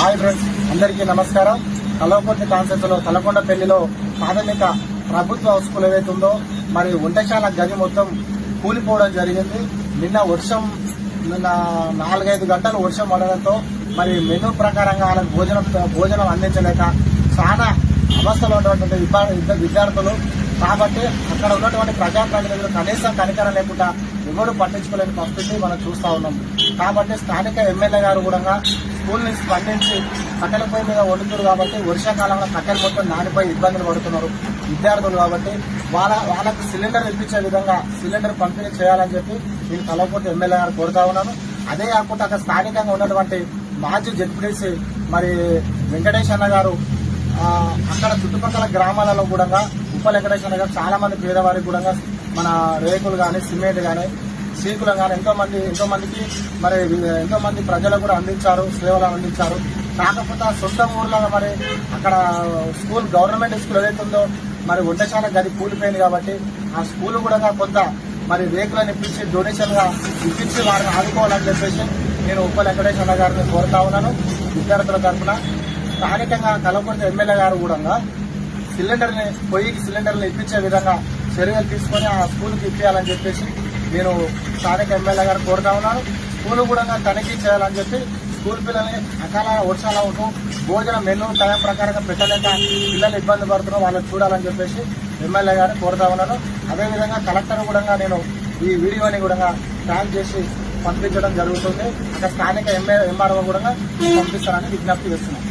Hi friends అందరికీ నమస్కారం. కలవకొండ కాన్సెప్ట్లో తలకొండపల్లిలో ప్రాథమిక ప్రభుత్వ స్కూల్ ఏదైతే ఉందో మరి వంటశాల గది మొత్తం కూలిపోవడం జరిగింది. నిన్న వర్షం నిన్న నాలుగైదు గంటలు వర్షం పడడంతో మరి మెనూ ప్రకారంగా వాళ్ళకి భోజనం భోజనం అందించలేక చాలా అవస్థలో ఉన్నటువంటి విద్యార్థులు కాబట్టి అక్కడ ఉన్నటువంటి ప్రజాప్రతినిధులు కనీసం కనికరం లేకుండా ఎవరు పట్టించుకోలేని పరిస్థితి మనం చూస్తా ఉన్నాం. కాబట్టి స్థానిక ఎమ్మెల్యే గారు కూడా స్కూల్ని స్పందించి కట్టెల పొయ్యి మీద వండుతున్నారు కాబట్టి వర్షాకాలంలో కట్టెలు మొత్తం నానిపోయి ఇబ్బందులు పడుతున్నారు. విద్యార్థులు కాబట్టి వాళ్ళ వాళ్ళకి సిలిండర్ ఇప్పించే విధంగా సిలిండర్ పంపిణీ చేయాలని చెప్పి నేను కలవకుంటే ఎమ్మెల్యే గారు కోరుతా ఉన్నాను. అదే కాకుండా అక్కడ స్థానికంగా ఉన్నటువంటి మాజీ జడ్పీటీసీ మరి వెంకటేష్ అన్న గారు అక్కడ చుట్టుపక్కల గ్రామాలలో కూడా ఉప వెంకటేశ్వర గారు చాలా మంది పేదవారికి కూడా మన రేకులు కానీ సిమెంట్ కానీ సీకులు కానీ ఎంతో మంది ఎంతో మందికి మరి ఎంతో మంది ప్రజలకు కూడా అందించారు సేవలు అందించారు. కాకపోతే ఆ సొంత ఊర్లో మరి అక్కడ స్కూల్ గవర్నమెంట్ స్కూల్ ఏదైతుందో మరి వంటశాల గది కూలిపోయింది కాబట్టి ఆ స్కూల్ కూడా కొంత మరి రేకులను ఇప్పించి డొనేషన్గా ఇప్పించి వారిని ఆదుకోవాలని చెప్పేసి నేను ఉప వెంకటేశ్వర గారిని కోరుతా ఉన్నాను. విద్యార్థుల తరఫున. స్థానికంగా కలవకుంట ఎమ్మెల్యే గారు కూడా సిలిండర్ని పొయ్యికి సిలిండర్లు ఇప్పించే విధంగా చర్యలు తీసుకొని ఆ స్కూల్కి ఇప్పించాలని చెప్పేసి నేను స్థానిక ఎమ్మెల్యే గారు కోరుతా ఉన్నాను. స్కూల్ కూడా తనిఖీ చేయాలని చెప్పి స్కూల్ పిల్లల్ని అకాల వర్షాల ఉంటూ భోజనం మెను టైం ప్రకారంగా పెట్టలేక పిల్లలు ఇబ్బంది పడుతున్నారు వాళ్ళని చూడాలని చెప్పేసి ఎమ్మెల్యే గారిని కోరుతా ఉన్నాను. అదేవిధంగా కలెక్టర్ కూడా నేను ఈ వీడియోని కూడా ట్యాగ్ చేసి పంపించడం జరుగుతుంది. అక్కడ స్థానిక ఎంఏ ఎంఆర్ఓ కూడా పంపిస్తారని విజ్ఞప్తి చేస్తున్నాను.